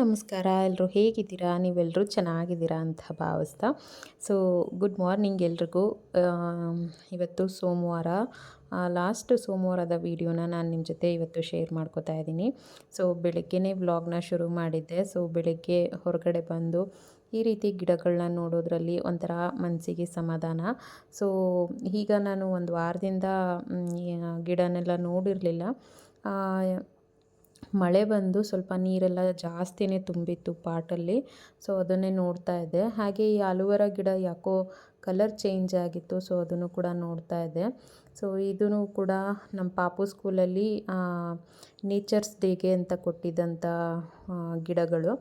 ನಮಸ್ಕಾರ. ಎಲ್ಲರೂ ಹೇಗಿದ್ದೀರಾ? ನೀವೆಲ್ಲರೂ ಚೆನ್ನಾಗಿದ್ದೀರಾ ಅಂತ ಭಾವಿಸ್ತಾ. ಸೊ ಗುಡ್ ಮಾರ್ನಿಂಗ್ ಎಲ್ರಿಗೂ. ಇವತ್ತು ಸೋಮವಾರ. ಲಾಸ್ಟ್ ಸೋಮವಾರದ ವೀಡಿಯೋನ ನಾನು ನಿಮ್ಮ ಜೊತೆ ಇವತ್ತು ಶೇರ್ ಮಾಡ್ಕೋತಾ ಇದ್ದೀನಿ. ಸೊ ಬೆಳಗ್ಗೆನೇ ವ್ಲಾಗ್ನ ಶುರು ಮಾಡಿದ್ದೆ. ಸೊ ಬೆಳಗ್ಗೆ ಹೊರಗಡೆ ಬಂದು ಈ ರೀತಿ ಗಿಡಗಳನ್ನ ನೋಡೋದ್ರಲ್ಲಿ ಒಂಥರ ಮನಸ್ಸಿಗೆ ಸಮಾಧಾನ. ಸೊ ಈಗ ನಾನು ಒಂದು ವಾರದಿಂದ ಗಿಡನೆಲ್ಲ ನೋಡಿರಲಿಲ್ಲ. ಮಳೆ ಬಂದು ಸ್ವಲ್ಪ ನೀರೆಲ್ಲ ಜಾಸ್ತಿನೇ ತುಂಬಿತ್ತು ಪಾಟಲ್ಲಿ, ಸೊ ಅದನ್ನೇ ನೋಡ್ತಾ ಇದ್ದೆ. ಹಾಗೆ ಈ ಅಲುವೆರಾ ಗಿಡ ಯಾಕೋ ಕಲರ್ ಚೇಂಜ್ ಆಗಿತ್ತು, ಸೊ ಅದನ್ನು ಕೂಡ ನೋಡ್ತಾ ಇದ್ದೆ. ಸೊ ಇದೂ ಕೂಡ ನಮ್ಮ ಪಾಪು ಸ್ಕೂಲಲ್ಲಿ ನೇಚರ್ಸ್ ಡೇಗೆ ಅಂತ ಕೊಟ್ಟಿದ್ದಂಥ ಗಿಡಗಳು.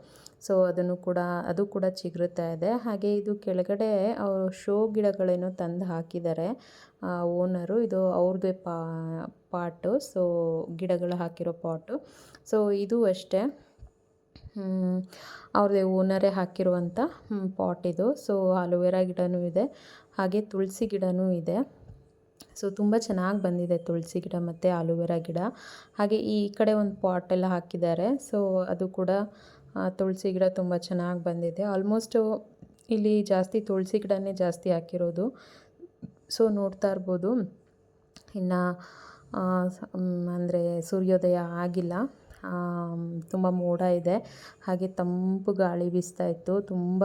ಸೊ ಅದನ್ನು ಕೂಡ, ಅದು ಕೂಡ ಚಿಗುರುತ್ತಾ ಇದೆ. ಹಾಗೆ ಇದು ಕೆಳಗಡೆ ಅವರು ಶೋ ಗಿಡಗಳೇನೋ ತಂದು ಹಾಕಿದ್ದಾರೆ ಓನರು. ಇದು ಅವ್ರದ್ದೇ ಪಾಟು. ಸೊ ಗಿಡಗಳು ಹಾಕಿರೋ ಪಾಟು. ಸೊ ಇದು ಅಷ್ಟೇ. ಅವ್ರದ್ದು ಓನರೇ ಹಾಕಿರುವಂಥ ಪಾಟ್ ಇದು. ಸೊ ಅಲೋವೆರಾ ಗಿಡನೂ ಇದೆ. ಹಾಗೆ ತುಳಸಿ ಗಿಡನೂ ಇದೆ. ಸೊ ತುಂಬ ಚೆನ್ನಾಗಿ ಬಂದಿದೆ ತುಳಸಿ ಗಿಡ ಮತ್ತು ಆಲೋವೆರಾ ಗಿಡ. ಹಾಗೆ ಈ ಕಡೆ ಒಂದು ಪಾಟೆಲ್ಲ ಹಾಕಿದ್ದಾರೆ. ಸೊ ಅದು ಕೂಡ ತುಳಸಿ ಗಿಡ ತುಂಬ ಚೆನ್ನಾಗಿ ಬಂದಿದೆ. ಆಲ್ಮೋಸ್ಟು ಇಲ್ಲಿ ಜಾಸ್ತಿ ತುಳಸಿ ಗಿಡನೇ ಜಾಸ್ತಿ ಹಾಕಿರೋದು. ಸೊ ನೋಡ್ತಾ ಇರ್ಬೋದು. ಇನ್ನು ಅಂದರೆ ಸೂರ್ಯೋದಯ ಆಗಿಲ್ಲ. ತುಂಬ ಮೋಡ ಇದೆ. ಹಾಗೆ ತಂಪು ಗಾಳಿ ಬೀಸ್ತಾ ಇತ್ತು. ತುಂಬ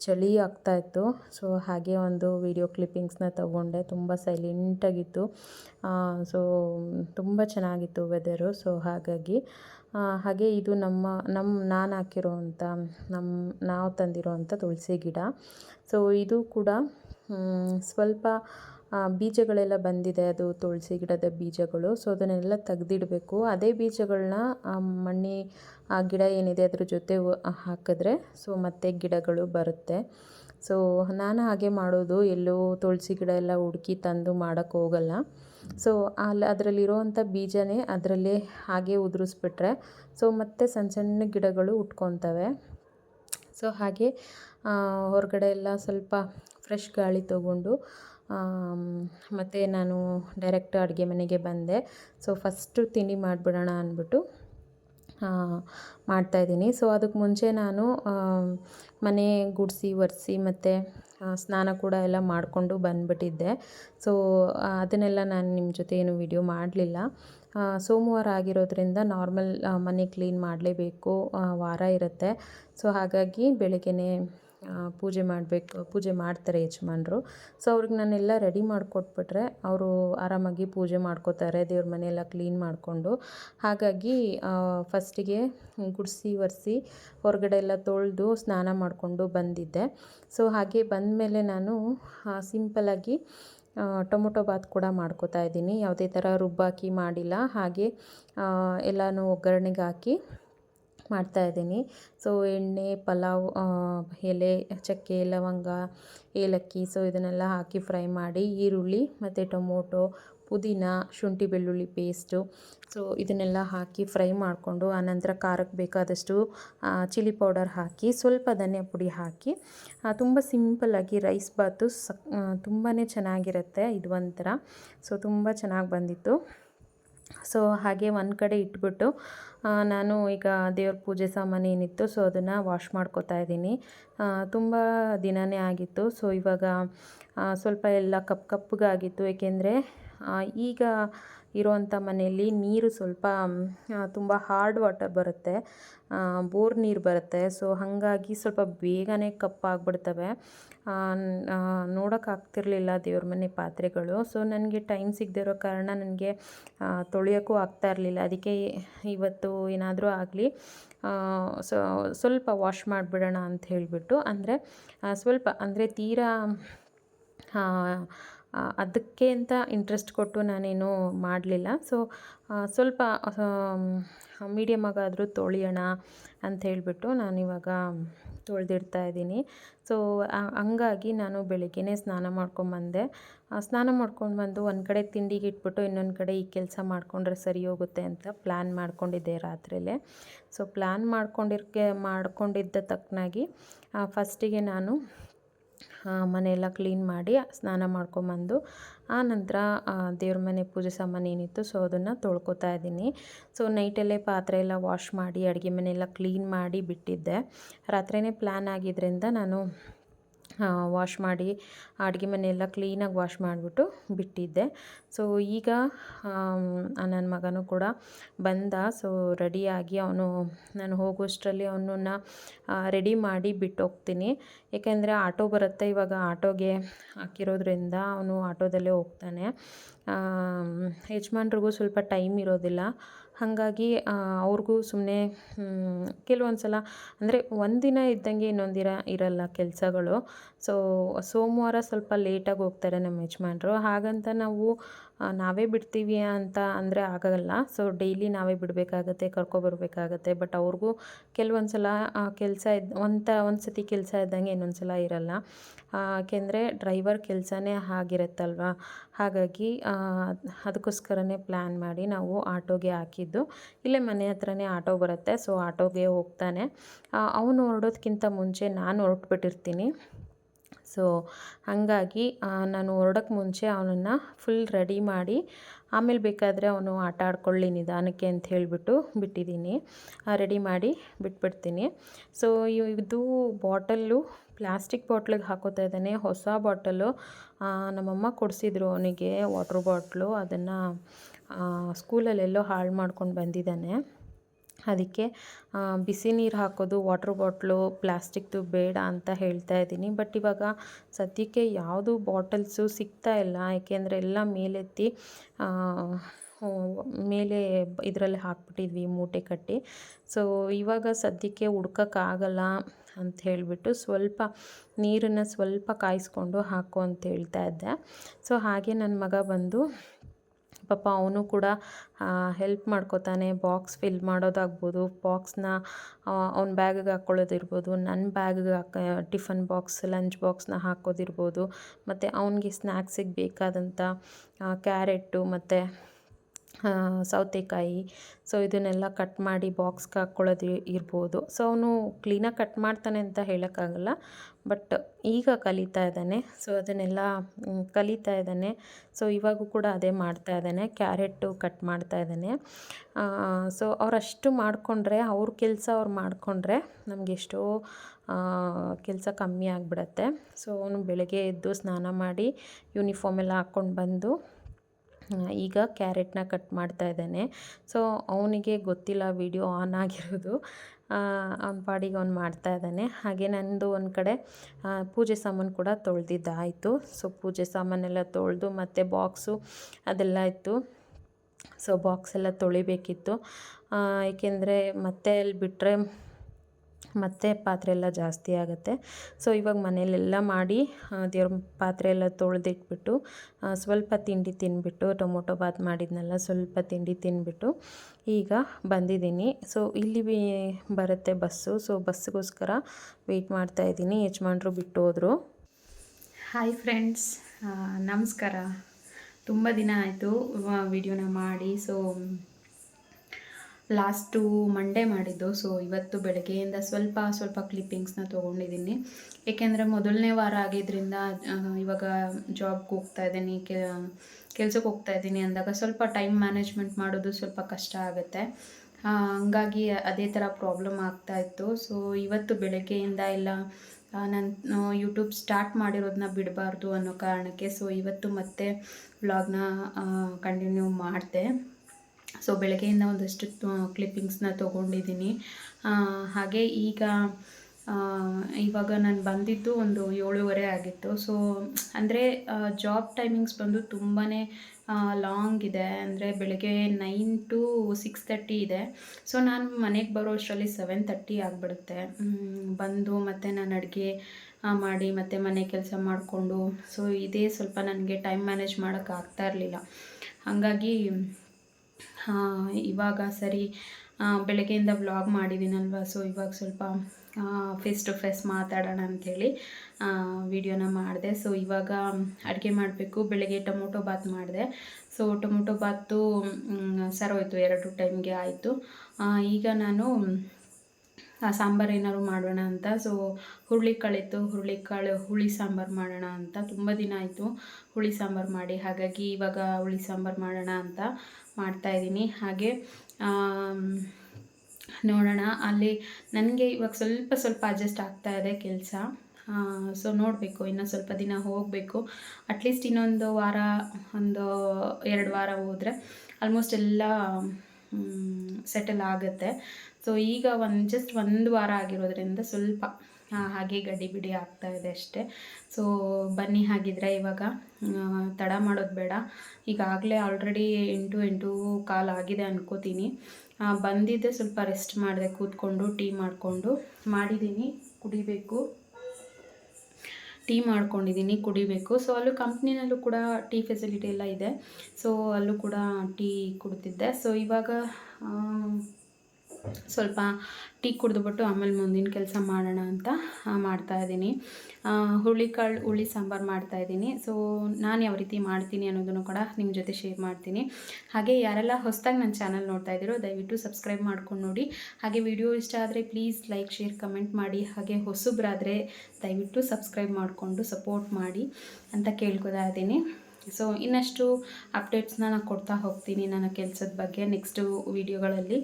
ಚಳಿ ಆಗ್ತಾ ಇತ್ತು. ಸೊ, ಹಾಗೆ ಒಂದು ವಿಡಿಯೋ ಕ್ಲಿಪ್ಪಿಂಗ್ಸ್ನ ತಗೊಂಡೆ. ತುಂಬ ಸೈಲೆಂಟಾಗಿತ್ತು ಸೊ ತುಂಬ ಚೆನ್ನಾಗಿತ್ತು ವೆದರು ಸೊ ಹಾಗಾಗಿ ಹಾಗೆ ಇದು ನಮ್ಮ ನಮ್ಮ ನಾನು ಹಾಕಿರೋವಂಥ ನಮ್ಮ ನಾವು ತಂದಿರೋವಂಥ ತುಳಸಿ ಗಿಡ. ಸೊ ಇದು ಕೂಡ ಸ್ವಲ್ಪ ಬೀಜಗಳೆಲ್ಲ ಬಂದಿದೆ. ಅದು ತುಳಸಿ ಗಿಡದ ಬೀಜಗಳು. ಸೊ ಅದನ್ನೆಲ್ಲ ತೆಗ್ದಿಡಬೇಕು. ಅದೇ ಬೀಜಗಳನ್ನ ಮಣ್ಣಿ, ಆ ಗಿಡ ಏನಿದೆ ಅದ್ರ ಜೊತೆ ಹಾಕಿದ್ರೆ ಸೊ, ಮತ್ತೆ ಗಿಡಗಳು ಬರುತ್ತೆ. ಸೊ ನಾನು ಹಾಗೆ ಮಾಡೋದು. ಎಲ್ಲೂ ತುಳಸಿ ಗಿಡ ಎಲ್ಲ ಹುಡುಕಿ ತಂದು ಮಾಡೋಕ್ಕೆ ಹೋಗಲ್ಲ. ಸೊ ಅಲ್ಲಿ ಅದರಲ್ಲಿರೋವಂಥ ಬೀಜನೇ ಅದರಲ್ಲೇ ಹಾಗೆ ಉದುರಿಸ್ಬಿಟ್ರೆ ಸೊ ಮತ್ತೆ ಸಣ್ಣ ಸಣ್ಣ ಗಿಡಗಳು ಉಟ್ಕೊತವೆ ಸೊ ಹಾಗೆ ಹೊರಗಡೆ ಎಲ್ಲ ಸ್ವಲ್ಪ ಫ್ರೆಶ್ ಗಾಳಿ ತಗೊಂಡು ಮತ್ತು ನಾನು ಡೈರೆಕ್ಟ್ ಅಡುಗೆ ಮನೆಗೆ ಬಂದೆ. ಸೊ ಫಸ್ಟು ತಿಂಡಿ ಮಾಡಿಬಿಡೋಣ ಅಂದ್ಬಿಟ್ಟು ಮಾಡ್ತಾಯಿದ್ದೀನಿ ಸೊ ಅದಕ್ಕೆ ಮುಂಚೆ ನಾನು ಮನೆ ಗುಡಿಸಿ ಒರೆಸಿ ಮತ್ತು ಸ್ನಾನ ಕೂಡ ಎಲ್ಲ ಮಾಡಿಕೊಂಡು ಬಂದುಬಿಟ್ಟಿದ್ದೆ. ಸೊ ಅದನ್ನೆಲ್ಲ ನಾನು ನಿಮ್ಮ ಜೊತೆ ಏನು ವಿಡಿಯೋ ಮಾಡಲಿಲ್ಲ. ಸೋಮವಾರ ಆಗಿರೋದ್ರಿಂದ ನಾರ್ಮಲ್ ಮನೆ ಕ್ಲೀನ್ ಮಾಡಲೇಬೇಕು ವಾರ ಇರುತ್ತೆ. ಸೊ ಹಾಗಾಗಿ ಬೆಳಗ್ಗೆನೇ ಆ, ಪೂಜೆ ಮಾಡಬೇಕು, ಪೂಜೆ ಮಾಡ್ತಾರೆ ಯಜಮಾನ್ರು. ಸೊ ಅವ್ರಿಗೆ ನಾನೆಲ್ಲ ರೆಡಿ ಮಾಡಿಕೊಟ್ಬಿಟ್ರೆ ಅವರು ಆರಾಮಾಗಿ ಪೂಜೆ ಮಾಡ್ಕೋತಾರೆ, ದೇವ್ರ ಮನೆಯೆಲ್ಲ ಕ್ಲೀನ್ ಮಾಡಿಕೊಂಡು. ಹಾಗಾಗಿ ಫಸ್ಟಿಗೆ ಗುಡಿಸಿ, ಒರೆಸಿ, ಹೊರಗಡೆ ಎಲ್ಲ ತೊಳೆದು ಸ್ನಾನ ಮಾಡಿಕೊಂಡು ಬಂದಿದ್ದೆ. ಸೊ ಹಾಗೆ ಬಂದಮೇಲೆ ನಾನು ಸಿಂಪಲಾಗಿ ಟೊಮೊಟೊ ಬಾತ್ ಕೂಡ ಮಾಡ್ಕೋತಾ ಇದ್ದೀನಿ. ಯಾವುದೇ ಥರ ರುಬ್ಬಾಕಿ ಮಾಡಿಲ್ಲ. ಹಾಗೆ ಎಲ್ಲನೂ ಒಗ್ಗರಣೆಗೆ ಹಾಕಿ ಮಾಡ್ತಾ ಇದ್ದೀನಿ. ಸೊ ಎಣ್ಣೆ, ಪಲಾವ್ ಎಲೆ, ಚಕ್ಕೆ, ಲವಂಗ, ಏಲಕ್ಕಿ ಸೊ ಇದನ್ನೆಲ್ಲ ಹಾಕಿ ಫ್ರೈ ಮಾಡಿ ಈರುಳ್ಳಿ ಮತ್ತು ಟೊಮೊಟೊ, ಪುದೀನ, ಶುಂಠಿ ಬೆಳ್ಳುಳ್ಳಿ ಪೇಸ್ಟು ಸೊ ಇದನ್ನೆಲ್ಲ ಹಾಕಿ ಫ್ರೈ ಮಾಡಿಕೊಂಡು ಆನಂತರ ಖಾರಕ್ಕೆ ಬೇಕಾದಷ್ಟು ಚಿಲ್ಲಿ ಪೌಡರ್ ಹಾಕಿ ಸ್ವಲ್ಪ ಧನಿಯಾ ಪುಡಿ ಹಾಕಿ ತುಂಬ ಸಿಂಪಲ್ಲಾಗಿ ರೈಸ್ ಬಾತು ಸಕ್ ತುಂಬಾ ಚೆನ್ನಾಗಿರುತ್ತೆ. ಇದು ಒಂಥರ. ಸೊ ತುಂಬ ಚೆನ್ನಾಗಿ ಬಂದಿತ್ತು. ಸೊ ಹಾಗೆ ಒಂದು ಕಡೆ ಇಟ್ಬಿಟ್ಟು ನಾನು ಈಗ ದೇವ್ರ ಪೂಜೆ ಸಾಮಾನು ಏನಿತ್ತು ಸೊ ಅದನ್ನು ವಾಶ್ ಮಾಡ್ಕೋತಾ ಇದ್ದೀನಿ. ತುಂಬ ದಿನವೇ ಆಗಿತ್ತು. ಸೊ ಇವಾಗ ಸ್ವಲ್ಪ ಎಲ್ಲ ಕಪ್ಪು ಕಪ್ಪಗಾಗಿತ್ತು ಏಕೆಂದರೆ ಈಗ ಇರೋವಂಥ ಮನೆಯಲ್ಲಿ ನೀರು ಸ್ವಲ್ಪ ತುಂಬ ಹಾರ್ಡ್ ವಾಟರ್ ಬರುತ್ತೆ. ಬೋರ್ ನೀರು ಬರುತ್ತೆ. ಸೊ ಹಾಗಾಗಿ ಸ್ವಲ್ಪ ಬೇಗನೆ ಕಪ್ಪಾಗ್ಬಿಡ್ತವೆ ನೋಡೋಕ್ಕಾಗ್ತಿರ್ಲಿಲ್ಲ ದೇವ್ರ ಮನೆ ಪಾತ್ರೆಗಳು. ಸೊ ನನಗೆ ಟೈಮ್ ಸಿಗದೇ ಇರೋ ಕಾರಣ ನನಗೆ ತೊಳೆಯೋಕ್ಕೂ ಆಗ್ತಾ ಇರಲಿಲ್ಲ. ಅದಕ್ಕೆ ಇವತ್ತು ಏನಾದರೂ ಆಗಲಿ ಸೊ, ಸ್ವಲ್ಪ ವಾಶ್ ಮಾಡಿಬಿಡೋಣ ಅಂತ ಹೇಳಿಬಿಟ್ಟು, ಅಂದರೆ ಸ್ವಲ್ಪ, ಅಂದರೆ ತೀರಾ ಅದಕ್ಕೆ ಅಂತ ಇಂಟ್ರೆಸ್ಟ್ ಕೊಟ್ಟು ನಾನೇನು ಮಾಡಲಿಲ್ಲ. ಸೊ ಸ್ವಲ್ಪ ಮೀಡಿಯಮ್ ಆಗಾದರೂ ತೊಳೆಯೋಣ ಅಂತ ಹೇಳಿಬಿಟ್ಟು ನಾನಿವಾಗ ತೊಳೆದಿಡ್ತಾ ಇದ್ದೀನಿ. ಸೊ ಹಂಗಾಗಿ ನಾನು ಬೆಳಿಗ್ಗೆನೇ ಸ್ನಾನ ಮಾಡ್ಕೊಂಬಂದೆ. ಸ್ನಾನ ಮಾಡ್ಕೊಂಡು ಬಂದು ಒಂದು ಕಡೆ ತಿಂಡಿಗೆ ಇಟ್ಬಿಟ್ಟು ಇನ್ನೊಂದು ಕಡೆ ಈ ಕೆಲಸ ಮಾಡಿಕೊಂಡ್ರೆ ಸರಿ ಹೋಗುತ್ತೆ ಅಂತ ಪ್ಲ್ಯಾನ್ ಮಾಡ್ಕೊಂಡಿದ್ದೆ ರಾತ್ರಿಯಲ್ಲೇ ಸೊ ಪ್ಲ್ಯಾನ್ ಮಾಡ್ಕೊಂಡಿರ್ಕೆ, ಮಾಡ್ಕೊಂಡಿದ್ದ ತಕ್ಕನಾಗಿ ಫಸ್ಟಿಗೆ ನಾನು ಮನೆಯೆಲ್ಲ ಕ್ಲೀನ್ ಮಾಡಿ ಸ್ನಾನ ಮಾಡ್ಕೊಂಬಂದು, ಆ ನಂತರ ದೇವ್ರ ಮನೆ ಪೂಜೆ ಸಾಮಾನು ಏನಿತ್ತು, ಸೊ ಅದನ್ನು ತೊಳ್ಕೊತಾ ಇದ್ದೀನಿ. ಸೊ ನೈಟಲ್ಲೇ ಪಾತ್ರೆ ಎಲ್ಲ ವಾಶ್ ಮಾಡಿ, ಅಡುಗೆ ಮನೆಯೆಲ್ಲ ಕ್ಲೀನ್ ಮಾಡಿ ಬಿಟ್ಟಿದ್ದೆ. ರಾತ್ರಿಯೇ ಪ್ಲ್ಯಾನ್ ಆಗಿದ್ದರಿಂದ ನಾನು ವಾಶ್ ಮಾಡಿ ಅಡುಗೆ ಮನೆಯೆಲ್ಲ ಕ್ಲೀನಾಗಿ ವಾಶ್ ಮಾಡಿಬಿಟ್ಟು ಬಿಟ್ಟಿದ್ದೆ. ಸೊ ಈಗ ನನ್ನ ಮಗನೂ ಕೂಡ ಬಂದ. ಸೊ ರೆಡಿಯಾಗಿ ಅವನು, ನಾನು ಹೋಗೋಷ್ಟರಲ್ಲಿ ಅವನನ್ನ ರೆಡಿ ಮಾಡಿ ಬಿಟ್ಟು ಹೋಗ್ತೀನಿ ಏಕೆಂದರೆ ಆಟೋ ಬರುತ್ತೆ. ಇವಾಗ ಆಟೋಗೆ ಹಾಕಿರೋದ್ರಿಂದ ಅವನು ಆಟೋದಲ್ಲೇ ಹೋಗ್ತಾನೆ. ಯಜಮಾನ್ರಿಗೂ ಸ್ವಲ್ಪ ಟೈಮ್ ಇರೋದಿಲ್ಲ. ಹಾಗಾಗಿ ಅವ್ರಿಗೂ ಸುಮ್ಮನೆ ಕೆಲವೊಂದು ಸಲ ಅಂದರೆ ಒಂದಿನ ಇದ್ದಂಗೆ ಇನ್ನೊಂದು ದಿನ ಇರಲ್ಲ ಕೆಲಸಗಳು. ಸೊ ಸೋಮವಾರ ಸ್ವಲ್ಪ ಲೇಟಾಗಿ ಹೋಗ್ತಾರೆ ನಮ್ಮ ಯಜಮಾನ್ರು. ಹಾಗಂತ ನಾವು ನಾವೇ ಬಿಡ್ತೀವಿ ಅಂತ ಅಂದರೆ ಆಗೋಲ್ಲ. ಸೊ ಡೈಲಿ ನಾವೇ ಬಿಡಬೇಕಾಗತ್ತೆ ಕರ್ಕೊಬರ್ಬೇಕಾಗತ್ತೆ ಬಟ್ ಅವ್ರಿಗೂ ಕೆಲವೊಂದು ಸಲ ಕೆಲಸ ಇದ್ದು ಒಂತ ಒಂದು ಸತಿ ಕೆಲಸ ಇದ್ದಂಗೆ ಇನ್ನೊಂದು ಸಲ ಇರಲ್ಲ. ಯಾಕೆಂದರೆ ಡ್ರೈವರ್ ಕೆಲಸನೇ ಆಗಿರುತ್ತಲ್ವ? ಹಾಗಾಗಿ ಅದಕ್ಕೋಸ್ಕರನೇ ಪ್ಲ್ಯಾನ್ ಮಾಡಿ ನಾವು ಆಟೋಗೆ ಹಾಕಿದ್ದು. ಇಲ್ಲೇ ಮನೆ ಹತ್ರನೇ ಆಟೋ ಬರುತ್ತೆ, ಸೊ ಆಟೋಗೆ ಹೋಗ್ತಾನೆ. ಅವನು ಹೊರಡೋದಕ್ಕಿಂತ ಮುಂಚೆ ನಾನು ಹೊರಟ್ಬಿಟ್ಟಿರ್ತೀನಿ. ಸೊ, ಹಾಗಾಗಿ ನಾನು ಹೊರಡೋಕ್ಕೆ ಮುಂಚೆ ಅವನನ್ನು ಫುಲ್ ರೆಡಿ ಮಾಡಿ ಆಮೇಲೆ ಬೇಕಾದರೆ ಅವನು ಆಟ ಆಡ್ಕೊಳ್ಳಿ ನಿಧಾನಕ್ಕೆ ಅಂತ ಹೇಳಿಬಿಟ್ಟು ಬಿಟ್ಟಿದ್ದೀನಿ. ರೆಡಿ ಮಾಡಿ ಬಿಟ್ಬಿಡ್ತೀನಿ. ಸೊ ಇದು ಬಾಟಲ್ಲು, ಪ್ಲಾಸ್ಟಿಕ್ ಬಾಟ್ಲಿಗೆ ಹಾಕೋತಾ ಇದ್ದಾನೆ. ಹೊಸ ಬಾಟಲು ನಮ್ಮಮ್ಮ ಕೊಡಿಸಿದ್ರು ಅವನಿಗೆ, ವಾಟ್ರ್ ಬಾಟ್ಲು ಅದನ್ನು ಸ್ಕೂಲಲ್ಲೆಲ್ಲೋ ಹಾಳು ಮಾಡ್ಕೊಂಡು ಬಂದಿದ್ದಾನೆ. ಅದಕ್ಕೆ ಬಿಸಿ ನೀರು ಹಾಕೋದು ವಾಟ್ರ್ ಬಾಟ್ಲು ಪ್ಲಾಸ್ಟಿಕ್ದು ಬೇಡ ಅಂತ ಹೇಳ್ತಾ ಇದ್ದೀನಿ. ಬಟ್ ಇವಾಗ ಸದ್ಯಕ್ಕೆ ಯಾವುದು ಬಾಟಲ್ಸು ಸಿಗ್ತಾ ಇಲ್ಲ. ಏಕೆಂದರೆ ಎಲ್ಲ ಮೇಲೆತ್ತಿ ಮೇಲೆ ಇದರಲ್ಲಿ ಹಾಕ್ಬಿಟ್ಟಿದ್ವಿ ಮೂಟೆ ಕಟ್ಟಿ. ಸೊ ಇವಾಗ ಸದ್ಯಕ್ಕೆ ಹುಡ್ಕೋಕ್ಕಾಗಲ್ಲ ಅಂತ ಹೇಳಿಬಿಟ್ಟು ಸ್ವಲ್ಪ ನೀರನ್ನು ಸ್ವಲ್ಪ ಕಾಯಿಸ್ಕೊಂಡು ಹಾಕು ಅಂತ ಹೇಳ್ತಾ ಇದ್ದೆ. ಸೊ ಹಾಗೆ ನನ್ನ ಮಗ ಬಂದು ಪಾಪ ಅವನು ಕೂಡ ಹೆಲ್ಪ್ ಮಾಡ್ಕೋತಾನೆ. ಬಾಕ್ಸ್ ಫಿಲ್ ಮಾಡೋದಾಗ್ಬೋದು. ಬಾಕ್ಸ್ನ ಅವ್ನ ಬ್ಯಾಗಿಗೆ ಹಾಕ್ಕೊಳ್ಳೋದಿರ್ಬೋದು ನನ್ನ ಬ್ಯಾಗಿಗೆ ಹಾಕ, ಟಿಫನ್ ಬಾಕ್ಸ್ ಲಂಚ್ ಬಾಕ್ಸ್ನ ಹಾಕೋದಿರ್ಬೋದು. ಮತ್ತು ಅವನಿಗೆ ಸ್ನ್ಯಾಕ್ಸಿಗೆ ಬೇಕಾದಂಥ ಕ್ಯಾರೆಟು ಮತ್ತು ಸೌತೆಕಾಯಿ. ಸೊ ಇದನ್ನೆಲ್ಲ ಕಟ್ ಮಾಡಿ ಬಾಕ್ಸ್ಗೆ ಹಾಕ್ಕೊಳ್ಳೋದು ಇರ್ಬೋದು. ಸೊ ಅವನು ಕ್ಲೀನಾಗಿ ಕಟ್ ಮಾಡ್ತಾನೆ ಅಂತ ಹೇಳೋಕ್ಕಾಗಲ್ಲ. ಬಟ್ ಈಗ ಕಲಿತಾ ಇದ್ದಾನೆ. ಸೊ ಅದನ್ನೆಲ್ಲ ಕಲಿತಾ ಇದ್ದಾನೆ. ಸೊ ಇವಾಗೂ ಕೂಡ ಅದೇ ಮಾಡ್ತಾ ಇದ್ದಾನೆ. ಕ್ಯಾರೆಟು ಕಟ್ ಮಾಡ್ತಾ ಇದ್ದಾನೆ. ಸೊ ಅವರಷ್ಟು ಮಾಡಿಕೊಂಡ್ರೆ, ಅವ್ರ ಕೆಲಸ ಅವ್ರು ಮಾಡಿಕೊಂಡ್ರೆ ನಮಗೆ ಎಷ್ಟೋ ಕೆಲಸ ಕಮ್ಮಿ ಆಗಿಬಿಡತ್ತೆ. ಸೊ ಅವನು ಬೆಳಗ್ಗೆ ಎದ್ದು ಸ್ನಾನ ಮಾಡಿ ಯೂನಿಫಾರ್ಮ್ ಎಲ್ಲ ಹಾಕ್ಕೊಂಡು ಬಂದು ಈಗ ಕ್ಯಾರೆಟ್ನ ಕಟ್ ಮಾಡ್ತಾ ಇದ್ದಾನೆ. ಸೊ ಅವನಿಗೆ ಗೊತ್ತಿಲ್ಲ ವಿಡಿಯೋ ಆನ್ ಆಗಿರೋದು. ಅವ್ನ ಪಾಡಿಗೆ ಅವ್ನು ಮಾಡ್ತಾ ಇದ್ದಾನೆ. ಹಾಗೆ ನನ್ನದು ಒಂದು ಕಡೆ ಪೂಜೆ ಸಾಮಾನು ಕೂಡ ತೊಳೆದಿದ್ದಾಯಿತು. ಸೊ ಪೂಜೆ ಸಾಮಾನೆಲ್ಲ ತೊಳೆದು ಮತ್ತು ಬಾಕ್ಸು ಅದೆಲ್ಲ ಇತ್ತು. ಸೊ ಬಾಕ್ಸ್ ಎಲ್ಲ ತೊಳಿಬೇಕಿತ್ತು. ಏಕೆಂದರೆ ಮತ್ತೆ ಅಲ್ಲಿ ಬಿಟ್ಟರೆ ಮತ್ತು ಪಾತ್ರೆ ಎಲ್ಲ ಜಾಸ್ತಿ ಆಗುತ್ತೆ. ಸೊ ಇವಾಗ ಮನೆಯಲ್ಲೆಲ್ಲ ಮಾಡಿ ದೇವ್ರ ಪಾತ್ರೆ ಎಲ್ಲ ತೊಳೆದಿಟ್ಬಿಟ್ಟು ಸ್ವಲ್ಪ ತಿಂಡಿ ತಿನ್ಬಿಟ್ಟು, ಟೊಮೊಟೊ ಬಾತ್ ಮಾಡಿದ್ನೆಲ್ಲ, ಸ್ವಲ್ಪ ತಿಂಡಿ ತಿನ್ಬಿಟ್ಟು ಈಗ ಬಂದಿದ್ದೀನಿ. ಸೊ ಇಲ್ಲಿ ಬರುತ್ತೆ ಬಸ್ಸು. ಸೊ ಬಸ್ಸಿಗೋಸ್ಕರ ವೆಯ್ಟ್ ಮಾಡ್ತಾಯಿದ್ದೀನಿ ಯಜಮಾನ್ರು ಬಿಟ್ಟು ಹೋದರು ಹಾಯ್ ಫ್ರೆಂಡ್ಸ್ ನಮಸ್ಕಾರ. ತುಂಬ ದಿನ ಆಯಿತು ವಿಡಿಯೋನ ಮಾಡಿ. ಸೊ ಲಾಸ್ಟು ಮಂಡೇ ಮಾಡಿದ್ದು. ಸೊ ಇವತ್ತು ಬೆಳಗ್ಗೆಯಿಂದ ಸ್ವಲ್ಪ ಸ್ವಲ್ಪ ಕ್ಲಿಪ್ಪಿಂಗ್ಸ್ನ ತೊಗೊಂಡಿದ್ದೀನಿ. ಏಕೆಂದರೆ ಮೊದಲನೇ ವಾರ ಆಗಿದ್ದರಿಂದ ಇವಾಗ ಜಾಬ್ಗೆ ಹೋಗ್ತಾ ಇದ್ದೀನಿ. ಕೆಲಸಕ್ಕೆ ಹೋಗ್ತಾ ಇದ್ದೀನಿ ಅಂದಾಗ ಸ್ವಲ್ಪ ಟೈಮ್ ಮ್ಯಾನೇಜ್ಮೆಂಟ್ ಮಾಡೋದು ಸ್ವಲ್ಪ ಕಷ್ಟ ಆಗುತ್ತೆ. ಹಂಗಾಗಿ ಅದೇ ಥರ ಪ್ರಾಬ್ಲಮ್ ಆಗ್ತಾ ಇತ್ತು. ಸೊ ಇವತ್ತು ಬೆಳಗ್ಗೆಯಿಂದ ಎಲ್ಲ ನಾನು ಯೂಟ್ಯೂಬ್ ಸ್ಟಾರ್ಟ್ ಮಾಡಿರೋದನ್ನ ಬಿಡಬಾರ್ದು ಅನ್ನೋ ಕಾರಣಕ್ಕೆ ಸೊ ಇವತ್ತು ಮತ್ತೆ ವ್ಲಾಗ್ನ ಕಂಟಿನ್ಯೂ ಮಾಡಿದೆ. ಸೊ ಬೆಳಗ್ಗೆಯಿಂದ ಒಂದಷ್ಟು ಕ್ಲಿಪ್ಪಿಂಗ್ಸ್ನ ತೊಗೊಂಡಿದ್ದೀನಿ. ಹಾಗೆ ಈಗ ಇವಾಗ ನಾನು ಬಂದಿದ್ದು ಒಂದು ಏಳುವರೆ ಆಗಿತ್ತು. ಸೊ ಅಂದರೆ ಜಾಬ್ ಟೈಮಿಂಗ್ಸ್ ಬಂದು ತುಂಬಾ ಲಾಂಗ್ ಇದೆ. ಅಂದರೆ, ಬೆಳಗ್ಗೆ ನೈನ್ ಟು ಸಿಕ್ಸ್ ತರ್ಟಿ ಇದೆ. ಸೊ ನಾನು ಮನೆಗೆ ಬರೋ ಅಷ್ಟರಲ್ಲಿ ಸೆವೆನ್ ತರ್ಟಿ ಆಗಿಬಿಡುತ್ತೆ. ಬಂದು ಮತ್ತು ನಾನು ಅಡುಗೆ ಮಾಡಿ ಮತ್ತು ಮನೆ ಕೆಲಸ ಮಾಡಿಕೊಂಡು. ಸೊ ಇದೇ ಸ್ವಲ್ಪ ನನಗೆ ಟೈಮ್ ಮ್ಯಾನೇಜ್ ಮಾಡೋಕ್ಕಾಗ್ತಾ ಇರಲಿಲ್ಲ. ಹಾಗಾಗಿ ಇವಾಗ ಸರಿ. ಬೆಳಗ್ಗೆಯಿಂದ ವ್ಲಾಗ್ ಮಾಡಿದ್ದೀನಲ್ವ ಸೊ ಇವಾಗ ಸ್ವಲ್ಪ ಫೇಸ್ ಟು ಫೇಸ್ ಮಾತಾಡೋಣ ಅಂಥೇಳಿ ವಿಡಿಯೋನ ಮಾಡಿದೆ. ಸೊ ಇವಾಗ ಅಡುಗೆ ಮಾಡಬೇಕು. ಬೆಳಗ್ಗೆ ಟೊಮೊಟೊ ಬಾತ್ ಮಾಡಿದೆ. ಸೊ ಟೊಮೊಟೊ ಬಾತು ಸರೋಯ್ತು. ಎರಡು ಟೈಮ್ಗೆ ಆಯಿತು. ಈಗ ನಾನು ಸಾಂಬಾರು ಏನಾದ್ರು ಮಾಡೋಣ ಅಂತ. ಸೊ ಹುರುಳಿಕಾಳಿತ್ತು ಹುರುಳಿಕಾಳು ಹುಳಿ ಸಾಂಬಾರು ಮಾಡೋಣ ಅಂತ. ತುಂಬ ದಿನ ಆಯಿತು ಹುಳಿ ಸಾಂಬಾರು ಮಾಡಿ. ಹಾಗಾಗಿ ಇವಾಗ ಹುಳಿ ಸಾಂಬಾರು ಮಾಡೋಣ ಅಂತ. ಮಾಡ್ತಾಯಿದ್ದೀನಿ ಹಾಗೆ ನೋಡೋಣ. ಅಲ್ಲಿ ನನಗೆ ಇವಾಗ ಸ್ವಲ್ಪ ಸ್ವಲ್ಪ ಅಡ್ಜಸ್ಟ್ ಆಗ್ತಾ ಇದೆ ಕೆಲಸ. ಸೊ ನೋಡಬೇಕು ಇನ್ನು ಸ್ವಲ್ಪ ದಿನ ಹೋಗಬೇಕು. ಅಟ್ಲೀಸ್ಟ್ ಇನ್ನೊಂದು ವಾರ, ಒಂದು ಎರಡು ವಾರ ಹೋದರೆ ಆಲ್ಮೋಸ್ಟ್ ಎಲ್ಲ ಸೆಟಲ್ ಆಗುತ್ತೆ. ಸೊ ಈಗ ಒಂದು ಜಸ್ಟ್ ಒಂದು ವಾರ ಆಗಿರೋದ್ರಿಂದ ಸ್ವಲ್ಪ ಹಾಗೆ ಗಡಿ ಬಿಡಿ ಆಗ್ತಾ ಇದೆ ಅಷ್ಟೇ. ಸೊ ಬನ್ನಿ ಹಾಗಿದ್ರೆ ಇವಾಗ ತಡ ಮಾಡೋದು ಬೇಡ. ಈಗಾಗಲೇ ಆಲ್ರೆಡಿ ಎಂಟು ಎಂಟು ಕಾಲ್ ಆಗಿದೆ ಅನ್ಕೋತೀನಿ. ಬಂದಿದ್ದೆ ಸ್ವಲ್ಪ ರೆಸ್ಟ್ ಮಾಡಿದೆ, ಕೂತ್ಕೊಂಡು ಟೀ ಮಾಡಿಕೊಂಡು. ಮಾಡಿದ್ದೀನಿ ಕುಡಿಬೇಕು. ಟೀ ಮಾಡ್ಕೊಂಡಿದ್ದೀನಿ ಕುಡಿಬೇಕು. ಸೊ ಅಲ್ಲೂ ಕಂಪ್ನಿನಲ್ಲೂ ಕೂಡ ಟೀ ಫೆಸಿಲಿಟಿ ಎಲ್ಲ ಇದೆ. ಸೊ ಅಲ್ಲೂ ಕೂಡ ಟೀ ಕುಡ್ತಿದ್ದೆ. ಸೊ ಇವಾಗ ಸ್ವಲ್ಪ ಟೀ ಕುಡಿದ್ಬಿಟ್ಟು ಆಮೇಲೆ ಮುಂದಿನ ಕೆಲಸ ಮಾಡೋಣ ಅಂತ ಆ, ಮಾಡ್ತಾ ಇದ್ದೀನಿ. ಹುರುಳಿಕಾಳು ಹುಳಿ ಸಾಂಬಾರು ಮಾಡ್ತಾ ಇದ್ದೀನಿ. ಸೊ ನಾನು ಯಾವ ರೀತಿ ಮಾಡ್ತೀನಿ ಅನ್ನೋದನ್ನು ಕೂಡ ನಿಮ್ಮ ಜೊತೆ ಶೇರ್ ಮಾಡ್ತೀನಿ. ಹಾಗೆ ಯಾರೆಲ್ಲ ಹೊಸದಾಗಿ ನನ್ನ ಚಾನಲ್ ನೋಡ್ತಾ ಇದ್ದೀರೋ ದಯವಿಟ್ಟು ಸಬ್ಸ್ಕ್ರೈಬ್ ಮಾಡ್ಕೊಂಡು ನೋಡಿ. ಹಾಗೆ ವಿಡಿಯೋ ಇಷ್ಟ ಆದರೆ ಪ್ಲೀಸ್ ಲೈಕ್ ಶೇರ್ ಕಮೆಂಟ್ ಮಾಡಿ. ಹಾಗೆ ಹೊಸಬ್ರಾದರೆ ದಯವಿಟ್ಟು ಸಬ್ಸ್ಕ್ರೈಬ್ ಮಾಡಿಕೊಂಡು ಸಪೋರ್ಟ್ ಮಾಡಿ ಅಂತ ಕೇಳ್ಕೊತಾ ಇದ್ದೀನಿ. ಸೊ ಇನ್ನಷ್ಟು ಅಪ್ಡೇಟ್ಸ್ನ ನಾನು ಕೊಡ್ತಾ ಹೋಗ್ತೀನಿ ನನ್ನ ಕೆಲಸದ ಬಗ್ಗೆ ನೆಕ್ಸ್ಟು ವೀಡಿಯೋಗಳಲ್ಲಿ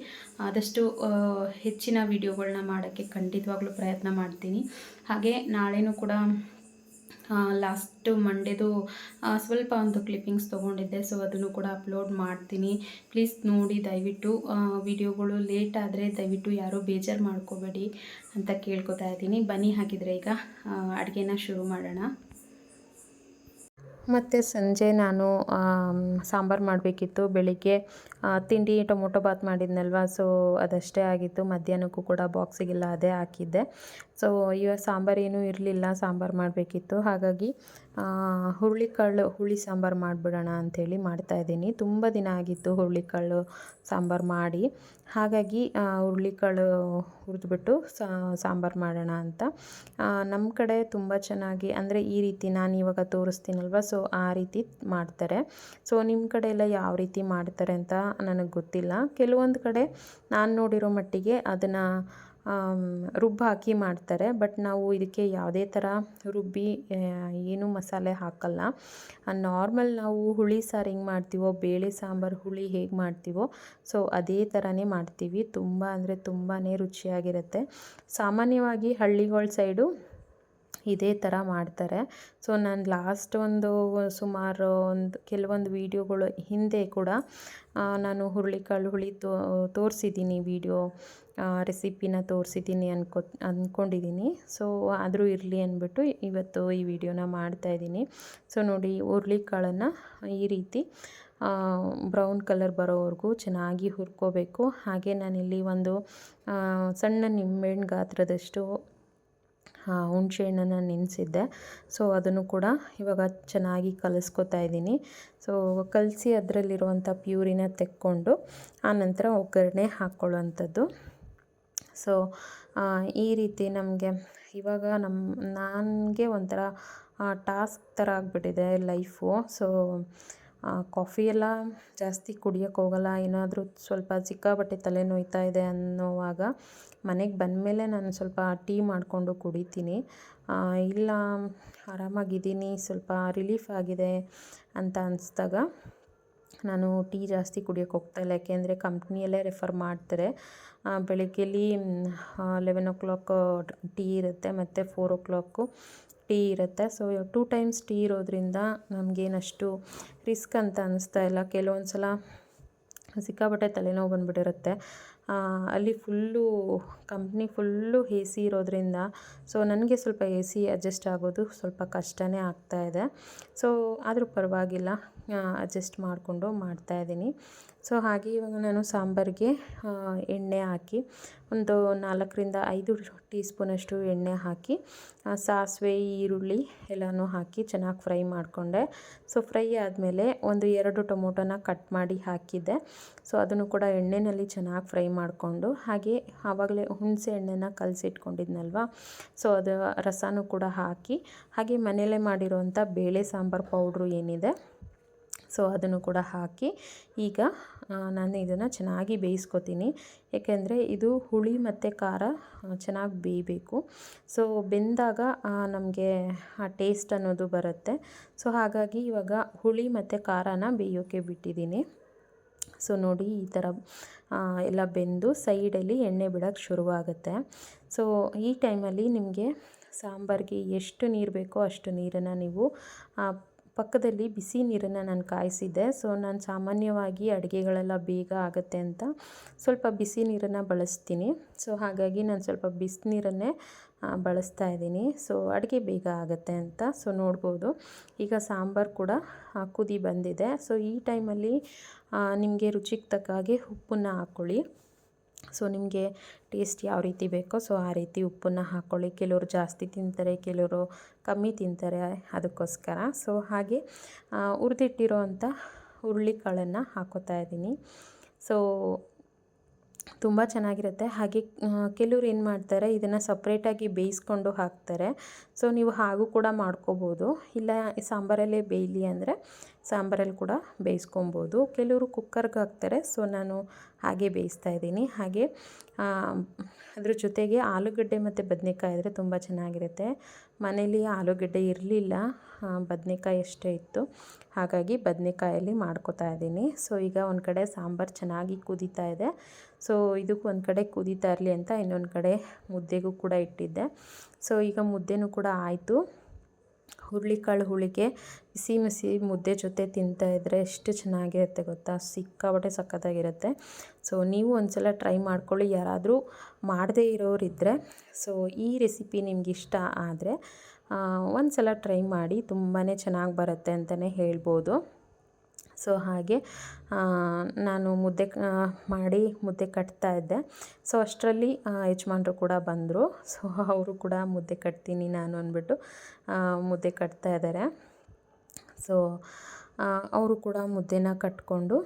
ಆದಷ್ಟು ಹೆಚ್ಚಿನ ವೀಡಿಯೋಗಳನ್ನ ಮಾಡೋಕ್ಕೆ ಖಂಡಿತವಾಗ್ಲೂ ಪ್ರಯತ್ನ ಮಾಡ್ತೀನಿ. ಹಾಗೆ ನಾಳೆನೂ ಕೂಡ ಲಾಸ್ಟು ಮಂಡೇದು ಸ್ವಲ್ಪ ಒಂದು ಕ್ಲಿಪ್ಪಿಂಗ್ಸ್ ತೊಗೊಂಡಿದ್ದೆ. ಸೊ ಅದನ್ನು ಕೂಡ ಅಪ್ಲೋಡ್ ಮಾಡ್ತೀನಿ. ಪ್ಲೀಸ್ ನೋಡಿ, ದಯವಿಟ್ಟು ವಿಡಿಯೋಗಳು ಲೇಟ್ ಆದರೆ ದಯವಿಟ್ಟು ಯಾರೂ ಬೇಜಾರು ಮಾಡ್ಕೋಬೇಡಿ ಅಂತ ಕೇಳ್ಕೊತಾ ಇದ್ದೀನಿ. ಬನ್ನಿ ಹಾಕಿದರೆ ಈಗ ಅಡುಗೆನ ಶುರು ಮಾಡೋಣ. ಮತ್ತು ಸಂಜೆ ನಾನು ಸಾಂಬಾರು ಮಾಡಬೇಕಿತ್ತು ಬೆಳಿಗ್ಗೆ. ತಿಂಡಿ ಟೊಮೊಟೊ ಬಾತ್ ಮಾಡಿದ್ನಲ್ವ, ಸೊ ಅದಷ್ಟೇ ಆಗಿತ್ತು. ಮಧ್ಯಾಹ್ನಕ್ಕೂ ಕೂಡ ಬಾಕ್ಸಿಗೆಲ್ಲ ಅದೇ ಹಾಕಿದ್ದೆ. ಸೊ ಇವಾಗ ಸಾಂಬಾರು ಏನೂ ಇರಲಿಲ್ಲ, ಸಾಂಬಾರು ಮಾಡಬೇಕಿತ್ತು. ಹಾಗಾಗಿ ಹುರುಳಿಕಾಳು, ಹುಳಿ ಸಾಂಬಾರು ಮಾಡಿಬಿಡೋಣ ಅಂಥೇಳಿ ಮಾಡ್ತಾಯಿದ್ದೀನಿ ತುಂಬ ದಿನ ಆಗಿತ್ತು ಹುರುಳಿಕಾಳು ಸಾಂಬಾರು ಮಾಡಿ. ಹಾಗಾಗಿ ಹುರುಳಿಕಾಳು ಹುರಿದ್ಬಿಟ್ಟು ಸಾಂಬಾರು ಮಾಡೋಣ ಅಂತ. ನಮ್ಮ ಕಡೆ ತುಂಬ ಚೆನ್ನಾಗಿ, ಅಂದರೆ ಈ ರೀತಿ ನಾನು ಇವಾಗ ತೋರಿಸ್ತೀನಲ್ವ? ಸೊ ಆ ರೀತಿ ಮಾಡ್ತಾರೆ. ಸೊ ನಿಮ್ಮ ಕಡೆ ಎಲ್ಲ ಯಾವ ರೀತಿ ಮಾಡ್ತಾರೆ ಅಂತ ನನಗೆ ಗೊತ್ತಿಲ್ಲ. ಕೆಲವೊಂದು ಕಡೆ ನಾನು ನೋಡಿರೋ ಮಟ್ಟಿಗೆ ಅದನ್ನು ರುಬ್ಬ ಹಾಕಿ ಮಾಡ್ತಾರೆ. ಬಟ್ ನಾವು ಇದಕ್ಕೆ ಯಾವುದೇ ಥರ ರುಬ್ಬಿ ಏನು ಮಸಾಲೆ ಹಾಕಲ್ಲ. ನಾರ್ಮಲ್ ನಾವು ಹುಳಿ ಸಾರು ಹೆಂಗೆ ಮಾಡ್ತೀವೋ, ಬೇಳೆ ಸಾಂಬಾರು ಹುಳಿ ಹೇಗೆ ಮಾಡ್ತೀವೋ, ಸೊ ಅದೇ ಥರನೇ ಮಾಡ್ತೀವಿ. ತುಂಬ ಅಂದರೆ ತುಂಬಾ ರುಚಿಯಾಗಿರುತ್ತೆ. ಸಾಮಾನ್ಯವಾಗಿ ಹಳ್ಳಿಗಳ ಸೈಡು ಇದೇ ಥರ ಮಾಡ್ತಾರೆ. ಸೊ ನಾನು ಲಾಸ್ಟ್ ಒಂದು ಸುಮಾರು ಒಂದು, ಕೆಲವೊಂದು ವೀಡಿಯೋಗಳು ಹಿಂದೆ ಕೂಡ ನಾನು ಹುರುಳಿಕಾಳು ಹುಳಿ ತೋ, ತೋರಿಸಿದ್ದೀನಿ ವೀಡಿಯೋ. ರೆಸಿಪಿನ ತೋರಿಸಿದ್ದೀನಿ ಅನ್ಕೋ ಅಂದ್ಕೊಂಡಿದ್ದೀನಿ ಸೊ ಆದರೂ ಇರಲಿ ಅಂದ್ಬಿಟ್ಟು ಇವತ್ತು ಈ ವಿಡಿಯೋನ ಮಾಡ್ತಾಯಿದ್ದೀನಿ ಸೊ ನೋಡಿ, ಹುರುಳಿಕಾಳನ್ನು ಈ ರೀತಿ ಬ್ರೌನ್ ಕಲರ್ ಬರೋವರೆಗೂ ಚೆನ್ನಾಗಿ ಹುರ್ಕೋಬೇಕು. ಹಾಗೆ ನಾನಿಲ್ಲಿ ಒಂದು ಸಣ್ಣ ನಿಂಬೆಹಣ್ಣು ಗಾತ್ರದಷ್ಟು ಹುಣಸೆಹಣ್ಣನ್ನು ನೆನೆಸಿದ್ದೆ. ಸೊ ಅದನ್ನು ಕೂಡ ಇವಾಗ ಚೆನ್ನಾಗಿ ಕಲಿಸ್ಕೊತಾ ಇದ್ದೀನಿ. ಸೊ ಕಲಸಿ ಅದರಲ್ಲಿರುವಂಥ ಪ್ಯೂರಿನ ತೆಕ್ಕೊಂಡು ಆನಂತರ ಒಗ್ಗರಣೆ ಹಾಕ್ಕೊಳ್ಳೋವಂಥದ್ದು ಸೊ ಈ ರೀತಿ ನಮಗೆ ಇವಾಗ ನಮ್ಮ ನನಗೆ ಒಂಥರ ಟಾಸ್ಕ್ ಥರ ಆಗಿಬಿಟ್ಟಿದೆ ಲೈಫು ಸೊ ಕಾಫಿ ಎಲ್ಲ ಜಾಸ್ತಿ ಕುಡಿಯೋಕ್ಕೆ ಹೋಗಲ್ಲ. ಏನಾದರೂ ಸ್ವಲ್ಪ ಸಿಕ್ಕಾಪಟ್ಟೆ ತಲೆ ನೋಯ್ತಾ ಇದೆ ಅನ್ನೋವಾಗ ಮನೆಗೆ ಬಂದಮೇಲೆ ನಾನು ಸ್ವಲ್ಪ ಟೀ ಮಾಡಿಕೊಂಡು ಕುಡಿತೀನಿ. ಇಲ್ಲ, ಆರಾಮಾಗಿದ್ದೀನಿ, ಸ್ವಲ್ಪ ರಿಲೀಫ್ ಆಗಿದೆ ಅಂತ ಅನಿಸ್ದಾಗ ನಾನು ಟೀ ಜಾಸ್ತಿ ಕುಡಿಯೋಕ್ಕೆ ಹೋಗ್ತಾಯಿಲ್ಲ ಯಾಕೆಂದರೆ ಕಂಪ್ನಿಯಲ್ಲೇ ರೆಫರ್ ಮಾಡ್ತಾರೆ. ಬೆಳಗ್ಗೆಲಿ ಲೆವೆನ್ ಓ ಕ್ಲಾಕ್ ಟೀ ಇರುತ್ತೆ, ಮತ್ತು ಫೋರ್ ಓ ಕ್ಲಾಕು ಟೀ ಇರುತ್ತೆ. ಸೊ ಟೂ ಟೈಮ್ಸ್ ಟೀ ಇರೋದ್ರಿಂದ ನಮಗೇನಷ್ಟು ರಿಸ್ಕ್ ಅಂತ ಅನ್ನಿಸ್ತಾ ಇಲ್ಲ. ಕೆಲವೊಂದು ಸಲ ಸಿಕ್ಕಾಪಟ್ಟೆ ತಲೆನೋವು ಬಂದುಬಿಟ್ಟಿರುತ್ತೆ. ಅಲ್ಲಿ full company full A C ಇರೋದ್ರಿಂದ ಸೊ ನನಗೆ ಸ್ವಲ್ಪ ಎ ಸಿ ಅಡ್ಜಸ್ಟ್ ಆಗೋದು ಸ್ವಲ್ಪ ಕಷ್ಟವೇ ಆಗ್ತಾಯಿದೆ ಸೊ ಆದರೂ ಪರವಾಗಿಲ್ಲ. ಅಡ್ಜಸ್ಟ್ ಮಾಡಿಕೊಂಡು ಮಾಡ್ತಾಯಿದ್ದೀನಿ ಸೊ ಹಾಗೆ ಇವಾಗ ನಾನು ಸಾಂಬಾರಿಗೆ ಎಣ್ಣೆ ಹಾಕಿ ಒಂದು ನಾಲ್ಕರಿಂದ ಐದು ಟೀ ಸ್ಪೂನಷ್ಟು ಎಣ್ಣೆ ಹಾಕಿ ಸಾಸಿವೆ, ಈರುಳ್ಳಿ ಎಲ್ಲನೂ ಹಾಕಿ ಚೆನ್ನಾಗಿ ಫ್ರೈ ಮಾಡಿಕೊಂಡೆ. ಸೊ ಫ್ರೈ ಆದಮೇಲೆ ಒಂದು ಎರಡು ಟೊಮೊಟೊನ ಕಟ್ ಮಾಡಿ ಹಾಕಿದ್ದೆ. ಸೊ ಅದನ್ನು ಕೂಡ ಎಣ್ಣೆಯಲ್ಲಿ ಚೆನ್ನಾಗಿ ಫ್ರೈ ಮಾಡಿಕೊಂಡು, ಹಾಗೆ ಆವಾಗಲೇ ಹುಣಸೆ ಎಣ್ಣೆನ ಕಲಸಿಟ್ಕೊಂಡಿದ್ನಲ್ವ? ಸೊ ಅದು ರಸನೂ ಕೂಡ ಹಾಕಿ, ಹಾಗೆ ಮನೆಯಲ್ಲೇ ಮಾಡಿರುವಂಥ ಬೇಳೆ ಸಾಂಬಾರು ಪೌಡ್ರು ಏನಿದೆ ಸೊ ಅದನ್ನು ಕೂಡ ಹಾಕಿ ಈಗ ನಾನು ಇದನ್ನು ಚೆನ್ನಾಗಿ ಬೇಯಿಸ್ಕೊತೀನಿ. ಏಕೆಂದರೆ ಇದು ಹುಳಿ ಮತ್ತು ಖಾರ ಚೆನ್ನಾಗಿ ಬೇಯಬೇಕು. ಸೊ ಬೆಂದಾಗ ನಮಗೆ ಆ ಟೇಸ್ಟ್ ಅನ್ನೋದು ಬರುತ್ತೆ. ಸೊ ಹಾಗಾಗಿ ಇವಾಗ ಹುಳಿ ಮತ್ತು ಖಾರನ ಬೇಯೋಕ್ಕೆ ಬಿಟ್ಟಿದ್ದೀನಿ. ಸೊ ನೋಡಿ ಈ ಥರ ಎಲ್ಲ ಬೆಂದು ಸೈಡಲ್ಲಿ ಎಣ್ಣೆ ಬಿಡೋಕ್ಕೆ ಶುರುವಾಗುತ್ತೆ. ಸೊ ಈ ಟೈಮಲ್ಲಿ ನಿಮಗೆ ಸಾಂಬಾರಿಗೆ ಎಷ್ಟು ನೀರು ಬೇಕೋ ಅಷ್ಟು ನೀರನ್ನು ನೀವು ಪಕ್ಕದಲ್ಲಿ ಬಿಸಿ ನೀರನ್ನು ನಾನು ಕಾಯಿಸಿದ್ದೆ. ಸೊ, ನಾನು ಸಾಮಾನ್ಯವಾಗಿ ಅಡುಗೆಗಳೆಲ್ಲ ಬೇಗ ಆಗುತ್ತೆ ಅಂತ ಸ್ವಲ್ಪ ಬಿಸಿ ನೀರನ್ನು ಬಳಸ್ತೀನಿ. ಸೊ, ಹಾಗಾಗಿ ನಾನು ಸ್ವಲ್ಪ ಬಿಸಿ ನೀರನ್ನೇ ಬಳಸ್ತಾ ಇದ್ದೀನಿ. ಸೊ, ಅಡುಗೆ ಬೇಗ ಆಗುತ್ತೆ ಅಂತ. ಸೊ, ನೋಡ್ಬೋದು. ಈಗ ಸಾಂಬಾರು ಕೂಡ ಕುದಿ ಬಂದಿದೆ. ಸೊ, ಈ ಟೈಮಲ್ಲಿ ನಿಮಗೆ ರುಚಿಗೆ ತಕ್ಕ ಹಾಗೆ ಉಪ್ಪನ್ನು ಹಾಕ್ಕೊಳ್ಳಿ ಸೊ ನಿಮಗೆ ಟೇಸ್ಟ್ ಯಾವ ರೀತಿ ಬೇಕೋ ಸೊ ಆ ರೀತಿ ಉಪ್ಪನ್ನು ಹಾಕ್ಕೊಳ್ಳಿ ಕೆಲವರು ಜಾಸ್ತಿ ತಿಂತಾರೆ, ಕೆಲವರು ಕಮ್ಮಿ ತಿಂತಾರೆ ಅದಕ್ಕೋಸ್ಕರ. ಸೊ ಹಾಗೆ ಹುರಿದಿಟ್ಟಿರೋ ಅಂಥ ಹುರುಳಿಕಾಳನ್ನು ಹಾಕೋತಾ ಇದ್ದೀನಿ. ಸೊ ತುಂಬ ಚೆನ್ನಾಗಿರುತ್ತೆ. ಹಾಗೆ ಕೆಲವ್ರು ಏನು ಮಾಡ್ತಾರೆ, ಇದನ್ನು ಸಪ್ರೇಟಾಗಿ ಬೇಯಿಸ್ಕೊಂಡು ಹಾಕ್ತಾರೆ. ಸೊ ನೀವು ಹಾಗೂ ಕೂಡ ಮಾಡ್ಕೋಬೋದು. ಇಲ್ಲ ಸಾಂಬಾರಲ್ಲೇ ಬೇಯಲಿ ಅಂದರೆ ಸಾಂಬಾರಲ್ಲಿ ಕೂಡ ಬೇಯಿಸ್ಕೊಬೋದು. ಕೆಲವರು ಕುಕ್ಕರ್ಗೆ ಹಾಕ್ತಾರೆ. ಸೊ, ನಾನು ಹಾಗೆ ಬೇಯಿಸ್ತಾ ಇದ್ದೀನಿ. ಹಾಗೆ ಅದ್ರ ಜೊತೆಗೆ ಆಲೂಗಡ್ಡೆ ಮತ್ತು ಬದನೇಕಾಯಿ ಆದರೆ ತುಂಬ ಚೆನ್ನಾಗಿರುತ್ತೆ. ಮನೇಲಿ ಆಲೂಗಡ್ಡೆ ಇರಲಿಲ್ಲ. ಬದನೇಕಾಯಿ ಅಷ್ಟೇ ಇತ್ತು. ಹಾಗಾಗಿ ಬದನೇಕಾಯಲ್ಲಿ ಮಾಡ್ಕೋತಾ ಇದ್ದೀನಿ. ಸೊ, ಈಗ ಒಂದು ಕಡೆ ಸಾಂಬಾರು ಚೆನ್ನಾಗಿ ಕುದೀತಾ ಇದೆ. ಸೊ, ಇದಕ್ಕೂ ಒಂದು ಕಡೆ ಕುದೀತಾ ಇರಲಿ ಅಂತ ಇನ್ನೊಂದು ಕಡೆ ಮುದ್ದೆಗೂ ಕೂಡ ಇಟ್ಟಿದ್ದೆ. ಸೊ, ಈಗ ಮುದ್ದೆನೂ ಕೂಡ ಆಯಿತು. ಹುರುಳಿಕಾಳು ಹುಳಿಗೆ ಬಿಸಿ ಬಿಸಿ ಮುದ್ದೆ ಜೊತೆ ತಿಂತಾಯಿದ್ರೆ ಎಷ್ಟು ಚೆನ್ನಾಗಿರುತ್ತೆ ಗೊತ್ತಾ? ಸಿಕ್ಕಾಪಟ್ಟೆ ಸಖತ್ತಾಗಿರುತ್ತೆ. ಸೊ ನೀವು ಒಂದು ಸಲ ಟ್ರೈ ಮಾಡ್ಕೊಳ್ಳಿ. ಯಾರಾದರೂ ಮಾಡದೇ ಇರೋರಿದ್ದರೆ ಸೊ ಈ ರೆಸಿಪಿ ನಿಮ್ಗೆ ಇಷ್ಟ ಆದರೆ ಒಂದು ಸಲ ಟ್ರೈ ಮಾಡಿ ತುಂಬಾ ಚೆನ್ನಾಗಿ ಬರುತ್ತೆ ಅಂತಲೇ ಹೇಳ್ಬೋದು. ಸೊ ಹಾಗೆ ನಾನು ಮುದ್ದೆ ಮಾಡಿ ಮುದ್ದೆ ಕಟ್ತಾ ಇದ್ದೆ. ಸೊ ಅಷ್ಟರಲ್ಲಿ ಯಜಮಾನ್ರು ಕೂಡ ಬಂದರು. ಸೊ ಅವರು ಕೂಡ ಮುದ್ದೆ ಕಟ್ತೀನಿ ನಾನು ಅಂದ್ಬಿಟ್ಟು ಮುದ್ದೆ ಕಟ್ತಾ ಇದ್ದಾರೆ ಸೊ ಅವರು ಕೂಡ ಮುದ್ದೆನ ಕಟ್ಕೊಂಡು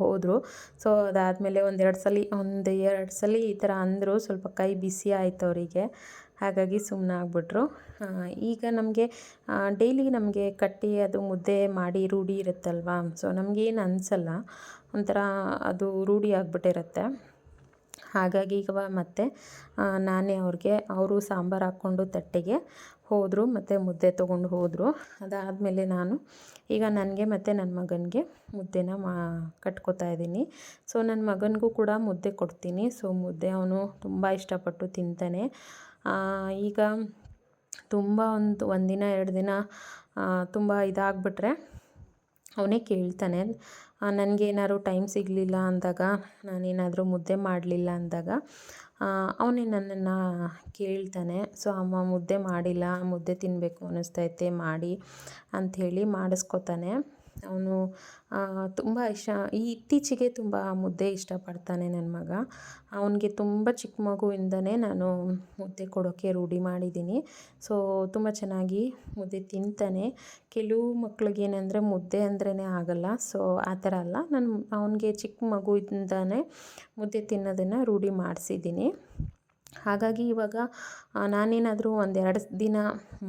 ಹೋದರು. ಸೊ ಅದಾದಮೇಲೆ ಒಂದೆರಡು ಸಲ, ಒಂದು ಎರಡು ಸಲ ಈ ಥರ ಅಂದರು, ಸ್ವಲ್ಪ ಕೈ ಬಿಸಿ ಆಯಿತು ಅವರಿಗೆ. ಹಾಗಾಗಿ ಸುಮ್ಮನೆ ಆಗ್ಬಿಟ್ರು. ಈಗ ನಮಗೆ ಡೈಲಿ ನಮಗೆ ಕಟ್ಟಿ ಅದು ಮುದ್ದೆ ಮಾಡಿ ರೂಢಿ ಇರುತ್ತಲ್ವಾ? ಸೊ ನಮಗೇನು ಅನಿಸಲ್ಲ. ಒಂಥರ ಅದು ರೂಢಿ ಆಗಿಬಿಟ್ಟಿರುತ್ತೆ. ಹಾಗಾಗಿ ಈಗ ಮತ್ತೆ ನಾನೇ ಅವ್ರಿಗೆ ಅವರು ಸಾಂಬಾರು ಹಾಕ್ಕೊಂಡು ತಟ್ಟೆಗೆ ಹೋದರು, ಮತ್ತು ಮುದ್ದೆ ತೊಗೊಂಡು ಹೋದರು. ಅದಾದಮೇಲೆ ನಾನು ಈಗ ನನಗೆ ಮತ್ತು ನನ್ನ ಮಗನಿಗೆ ಮುದ್ದೆನ ಮಾ, ಕಟ್ಕೋತಾ ಇದ್ದೀನಿ. ಸೊ ನನ್ನ ಮಗನಿಗೂ ಕೂಡ ಮುದ್ದೆ ಕೊಡ್ತೀನಿ. ಸೊ, ಮುದ್ದೆ ಅವನು ತುಂಬ ಇಷ್ಟಪಟ್ಟು ತಿಂತಾನೆ. ಈಗ ತುಂಬ ಒಂದು, ಒಂದಿನ, ಎರಡು ದಿನ ತುಂಬ ಇದಾಗ್ಬಿಟ್ರೆ ಅವನೇ ಕೇಳ್ತಾನೆ. ನನಗೇನಾದ್ರು ಟೈಮ್ ಸಿಗಲಿಲ್ಲ ಅಂದಾಗ, ನಾನೇನಾದರೂ ಮುದ್ದೆ ಮಾಡಲಿಲ್ಲ ಅಂದಾಗ ಅವನೇ ನನ್ನನ್ನು ಕೇಳ್ತಾನೆ. ಸೊ, ಅಮ್ಮ, ಮುದ್ದೆ ಮಾಡಿಲ್ಲ, ಮುದ್ದೆ ತಿನ್ನಬೇಕು ಅನ್ನಿಸ್ತೈತೆ, ಮಾಡಿ ಅಂಥೇಳಿ ಮಾಡಿಸ್ಕೊತಾನೆ. ಅವನು ತುಂಬ ಇಷ್ಟ, ಈ ಇತ್ತೀಚೆಗೆ ತುಂಬ ಮುದ್ದೆ ಇಷ್ಟಪಡ್ತಾನೆ ನನ್ನ ಮಗ. ಅವನಿಗೆ ತುಂಬ ಚಿಕ್ಕ ಮಗುವಿಂದನೇ ನಾನು ಮುದ್ದೆ ಕೊಡೋಕ್ಕೆ ರೂಢಿ ಮಾಡಿದ್ದೀನಿ. ಸೊ ತುಂಬ ಚೆನ್ನಾಗಿ ಮುದ್ದೆ ತಿಂತಾನೆ. ಕೆಲವು ಮಕ್ಳಿಗೇನೆಂದರೆ ಮುದ್ದೆ ಅಂದ್ರೇ ಆಗಲ್ಲ. ಸೊ ಆ ಥರ ಅಲ್ಲ. ನಾನು, ಅವನಿಗೆ ಚಿಕ್ಕ ಮಗುವಿಂದನೇ ಮುದ್ದೆ ತಿನ್ನೋದನ್ನು ರೂಢಿ ಮಾಡಿಸಿದ್ದೀನಿ. ಹಾಗಾಗಿ ಇವಾಗ ನಾನೇನಾದರೂ ಒಂದೆರಡು ದಿನ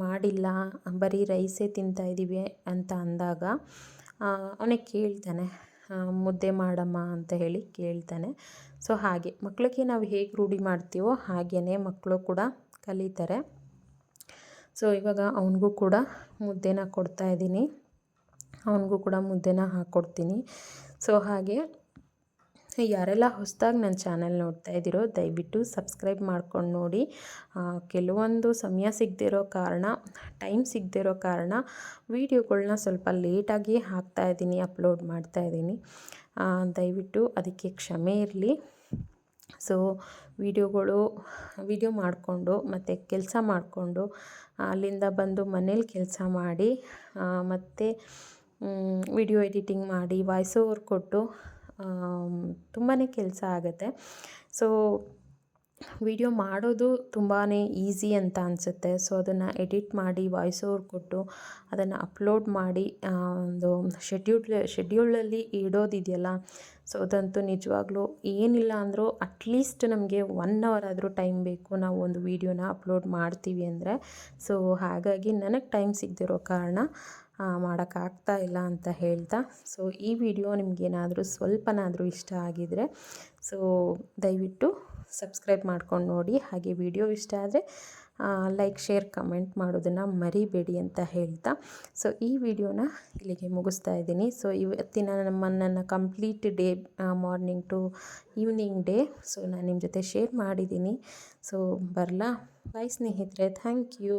ಮಾಡಿಲ್ಲ, ಬರೀ ರೈಸೇ ತಿಂತಾಯಿದ್ದೀವಿ ಅಂತ ಅಂದಾಗ ಅವನೇ ಕೇಳ್ತಾನೆ ಮುದ್ದೆ ಮಾಡಮ್ಮ ಅಂತ ಹೇಳಿ ಕೇಳ್ತಾನೆ. ಸೊ ಹಾಗೆ ಮಕ್ಕಳಿಗೆ ನಾವು ಹೇಗೆ ರೂಢಿ ಮಾಡ್ತೀವೋ ಹಾಗೆಯೇ ಮಕ್ಕಳು ಕೂಡ ಕಲಿತಾರೆ. ಸೊ ಇವಾಗ ಅವನಿಗೂ ಕೂಡ ಮುದ್ದೆನ ಕೊಡ್ತಾಯಿದ್ದೀನಿ ಅವನಿಗೂ ಕೂಡ ಮುದ್ದೆನ ಹಾಕ್ಕೊಡ್ತೀನಿ ಸೊ ಹಾಗೆ ಯಾರೆಲ್ಲ ಹೊಸದಾಗಿ ನನ್ನ ಚಾನಲ್ ನೋಡ್ತಾ ಇದ್ದೀರೋ, ದಯವಿಟ್ಟು ಸಬ್ಸ್ಕ್ರೈಬ್ ಮಾಡ್ಕೊಂಡು ನೋಡಿ. ಕೆಲವೊಂದು ಸಮಯ ಸಿಗದಿರೋ ಕಾರಣ, ಟೈಮ್ ಸಿಗದಿರೋ ಕಾರಣ ವೀಡಿಯೋಗಳನ್ನ ಸ್ವಲ್ಪ ಲೇಟಾಗಿ ಹಾಕ್ತಾ ಇದ್ದೀನಿ, ಅಪ್ಲೋಡ್ ಮಾಡ್ತಾ ಇದ್ದೀನಿ. ದಯವಿಟ್ಟು ಅದಕ್ಕೆ ಕ್ಷಮೆ ಇರಲಿ. ಸೊ, ವೀಡಿಯೋಗಳು, ವೀಡಿಯೋ ಮಾಡಿಕೊಂಡು ಮತ್ತು ಕೆಲಸ ಮಾಡಿಕೊಂಡು, ಅಲ್ಲಿಂದ ಬಂದು ಮನೇಲಿ ಕೆಲಸ ಮಾಡಿ ಮತ್ತು ವಿಡಿಯೋ ಎಡಿಟಿಂಗ್ ಮಾಡಿ, ವಾಯ್ಸ್ ಓವರ್ ಕೊಟ್ಟು ತುಂಬಾ ಕೆಲಸ ಆಗುತ್ತೆ. ಸೊ ವಿಡಿಯೋ ಮಾಡೋದು ತುಂಬಾ ಈಸಿ ಅಂತ ಅನಿಸುತ್ತೆ. ಸೊ ಅದನ್ನು ಎಡಿಟ್ ಮಾಡಿ ವಾಯ್ಸ್ ಓವರ್ ಕೊಟ್ಟು ಅದನ್ನು ಅಪ್ಲೋಡ್ ಮಾಡಿ ಒಂದು ಶೆಡ್ಯೂಲ್ ಶೆಡ್ಯೂಲಲ್ಲಿ ಇಡೋದಿದೆಯಲ್ಲ ಸೊ ಅದಂತೂ ನಿಜವಾಗ್ಲೂ ಏನಿಲ್ಲ ಅಂದರೂ ಅಟ್ಲೀಸ್ಟ್ ನಮಗೆ ಒನ್ ಅವರ್ ಆದರೂ ಟೈಮ್ ಬೇಕು ನಾವು ಒಂದು ವೀಡಿಯೋನ ಅಪ್ಲೋಡ್ ಮಾಡ್ತೀವಿ ಅಂದರೆ. ಸೊ ಹಾಗಾಗಿ ನನಗೆ ಟೈಮ್ ಸಿಗದಿರೋ ಕಾರಣ ಮಾಡೋಕ್ಕಾಗ್ತಾ ಇಲ್ಲ ಅಂತ ಹೇಳ್ತಾ. ಸೊ ಈ ವಿಡಿಯೋ ನಿಮಗೇನಾದರೂ ಸ್ವಲ್ಪನಾದರೂ ಇಷ್ಟ ಆಗಿದರೆ ಸೊ ದಯವಿಟ್ಟು ಸಬ್ಸ್ಕ್ರೈಬ್ ಮಾಡ್ಕೊಂಡು ನೋಡಿ. ಹಾಗೆ ವಿಡಿಯೋ ಇಷ್ಟ ಆದರೆ ಲೈಕ್ ಶೇರ್ ಕಮೆಂಟ್ ಮಾಡೋದನ್ನು ಮರಿಬೇಡಿ ಅಂತ ಹೇಳ್ತಾ. ಸೊ ಈ ವಿಡಿಯೋನ ಇಲ್ಲಿಗೆ ಮುಗಿಸ್ತಾ ಇದ್ದೀನಿ. ಸೊ ಇವತ್ತಿನ ನಮ್ಮ, ನನ್ನ complete day morning to evening day so ನಾನು ನಿಮ್ಮ ಜೊತೆ ಶೇರ್ ಮಾಡಿದ್ದೀನಿ. ಸೊ ಬರಲಾ? ಬಾಯ್ ಸ್ನೇಹಿತರೆ. Thank you